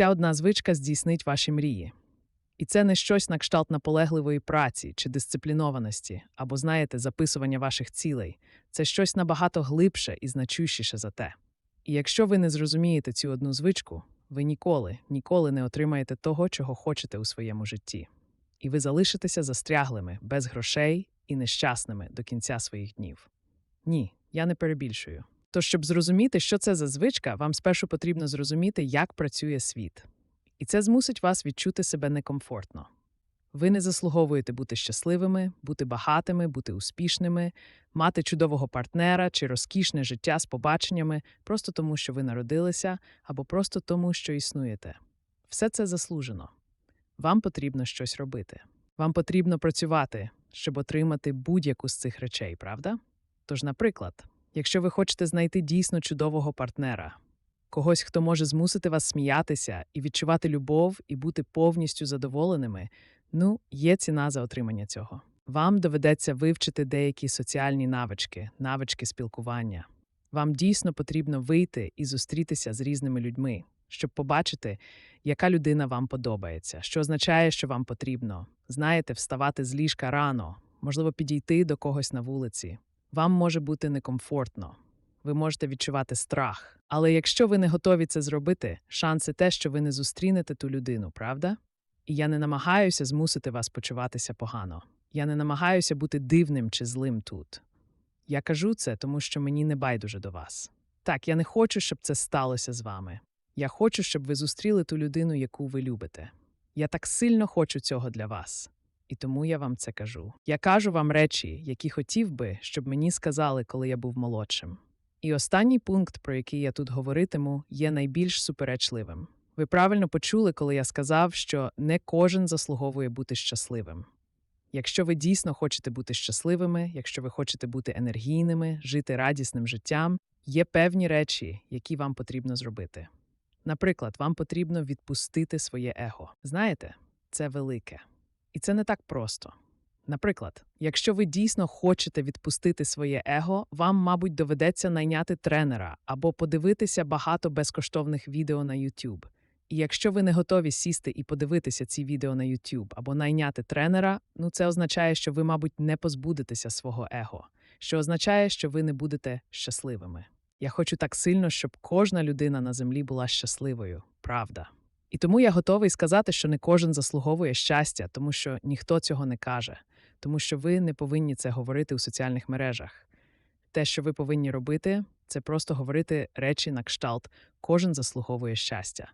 ця одна звичка здійснить ваші мрії. І це не щось на кшталт наполегливої праці чи дисциплінованості, або, знаєте, записування ваших цілей. Це щось набагато глибше і значущіше за те. І якщо ви не зрозумієте цю одну звичку, ви ніколи, ніколи не отримаєте того, чого хочете у своєму житті. І ви залишитеся застряглими, без грошей і нещасними до кінця своїх днів. Ні, я не перебільшую. Тож, щоб зрозуміти, що це за звичка, вам спершу потрібно зрозуміти, як працює світ. І це змусить вас відчути себе некомфортно. Ви не заслуговуєте бути щасливими, бути багатими, бути успішними, мати чудового партнера чи розкішне життя з побаченнями просто тому, що ви народилися, або просто тому, що існуєте. Все це заслужено. Вам потрібно щось робити. Вам потрібно працювати, щоб отримати будь-яку з цих речей, правда? Тож, наприклад, якщо ви хочете знайти дійсно чудового партнера, когось, хто може змусити вас сміятися і відчувати любов і бути повністю задоволеними, ну, є ціна за отримання цього. Вам доведеться вивчити деякі соціальні навички, навички спілкування. Вам дійсно потрібно вийти і зустрітися з різними людьми, щоб побачити, яка людина вам подобається, що означає, що вам потрібно. Знаєте, вставати з ліжка рано, можливо, підійти до когось на вулиці. Вам може бути некомфортно, ви можете відчувати страх. Але якщо ви не готові це зробити, шанси те, що ви не зустрінете ту людину, правда? І я не намагаюся змусити вас почуватися погано. Я не намагаюся бути дивним чи злим тут. Я кажу це, тому що мені не байдуже до вас. Так, я не хочу, щоб це сталося з вами. Я хочу, щоб ви зустріли ту людину, яку ви любите. Я так сильно хочу цього для вас. І тому я вам це кажу. Я кажу вам речі, які хотів би, щоб мені сказали, коли я був молодшим. І останній пункт, про який я тут говоритиму, є найбільш суперечливим. Ви правильно почули, коли я сказав, що не кожен заслуговує бути щасливим. Якщо ви дійсно хочете бути щасливими, якщо ви хочете бути енергійними, жити радісним життям, є певні речі, які вам потрібно зробити. Наприклад, вам потрібно відпустити своє его. Знаєте, це велике. І це не так просто. Наприклад, якщо ви дійсно хочете відпустити своє его, вам, мабуть, доведеться найняти тренера або подивитися багато безкоштовних відео на YouTube. І якщо ви не готові сісти і подивитися ці відео на YouTube або найняти тренера, ну це означає, що ви, мабуть, не позбудетеся свого его, що означає, що ви не будете щасливими. Я хочу так сильно, щоб кожна людина на землі була щасливою, правда. І тому я готовий сказати, що не кожен заслуговує щастя, тому що ніхто цього не каже, тому що ви не повинні це говорити у соціальних мережах. Те, що ви повинні робити, це просто говорити речі на кшталт кожен заслуговує щастя,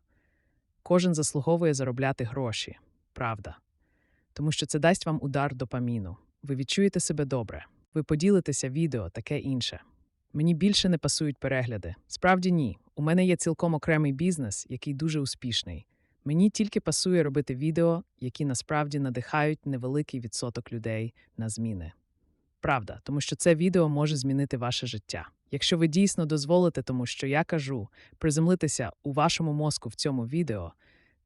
кожен заслуговує заробляти гроші, правда. Тому що це дасть вам удар допаміну. Ви відчуєте себе добре, ви поділитеся відео, таке інше. Мені більше не пасують перегляди. Справді ні. У мене є цілком окремий бізнес, який дуже успішний. Мені тільки пасує робити відео, які насправді надихають невеликий відсоток людей на зміни. Правда, тому що це відео може змінити ваше життя. Якщо ви дійсно дозволите тому, що я кажу, приземлитися у вашому мозку в цьому відео,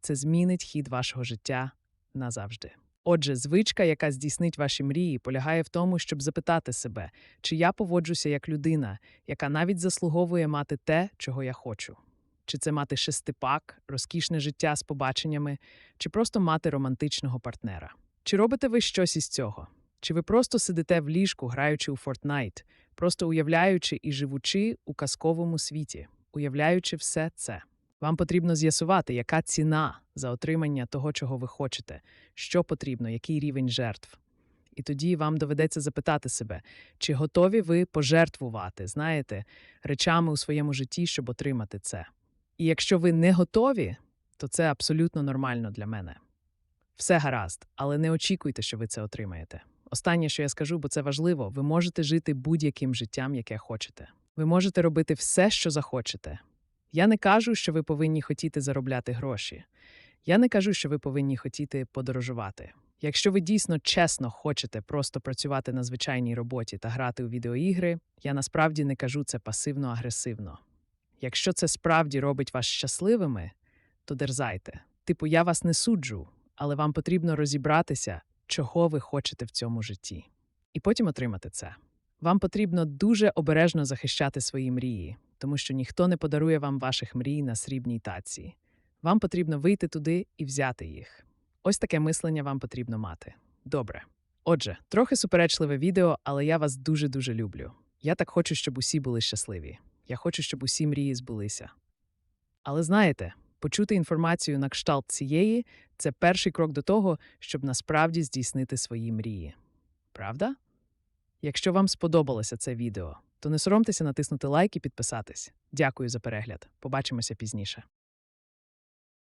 це змінить хід вашого життя назавжди. Отже, звичка, яка здійснить ваші мрії, полягає в тому, щоб запитати себе, чи я поводжуся як людина, яка навіть заслуговує мати те, чого я хочу. Чи це мати шестипак, розкішне життя з побаченнями, чи просто мати романтичного партнера? Чи робите ви щось із цього? Чи ви просто сидите в ліжку, граючи у Fortnite, просто уявляючи і живучи у казковому світі, уявляючи все це? Вам потрібно з'ясувати, яка ціна за отримання того, чого ви хочете, що потрібно, який рівень жертв. І тоді вам доведеться запитати себе, чи готові ви пожертвувати, знаєте, речами у своєму житті, щоб отримати це. І якщо ви не готові, то це абсолютно нормально для мене. Все гаразд, але не очікуйте, що ви це отримаєте. Останнє, що я скажу, бо це важливо, ви можете жити будь-яким життям, яке хочете. Ви можете робити все, що захочете. Я не кажу, що ви повинні хотіти заробляти гроші. Я не кажу, що ви повинні хотіти подорожувати. Якщо ви дійсно чесно хочете просто працювати на звичайній роботі та грати у відеоігри, я насправді не кажу це пасивно-агресивно. Якщо це справді робить вас щасливими, то дерзайте. Типу, я вас не суджу, але вам потрібно розібратися, чого ви хочете в цьому житті, і потім отримати це. Вам потрібно дуже обережно захищати свої мрії, тому що ніхто не подарує вам ваших мрій на срібній таці. Вам потрібно вийти туди і взяти їх. Ось таке мислення вам потрібно мати. Добре. Отже, трохи суперечливе відео, але я вас дуже-дуже люблю. Я так хочу, щоб усі були щасливі. Я хочу, щоб усі мрії збулися. Але знаєте, почути інформацію на кшталт цієї це перший крок до того, щоб насправді здійснити свої мрії. Правда? Якщо вам сподобалося це відео, то не соромтеся натиснути лайк і підписатись. Дякую за перегляд. Побачимося пізніше.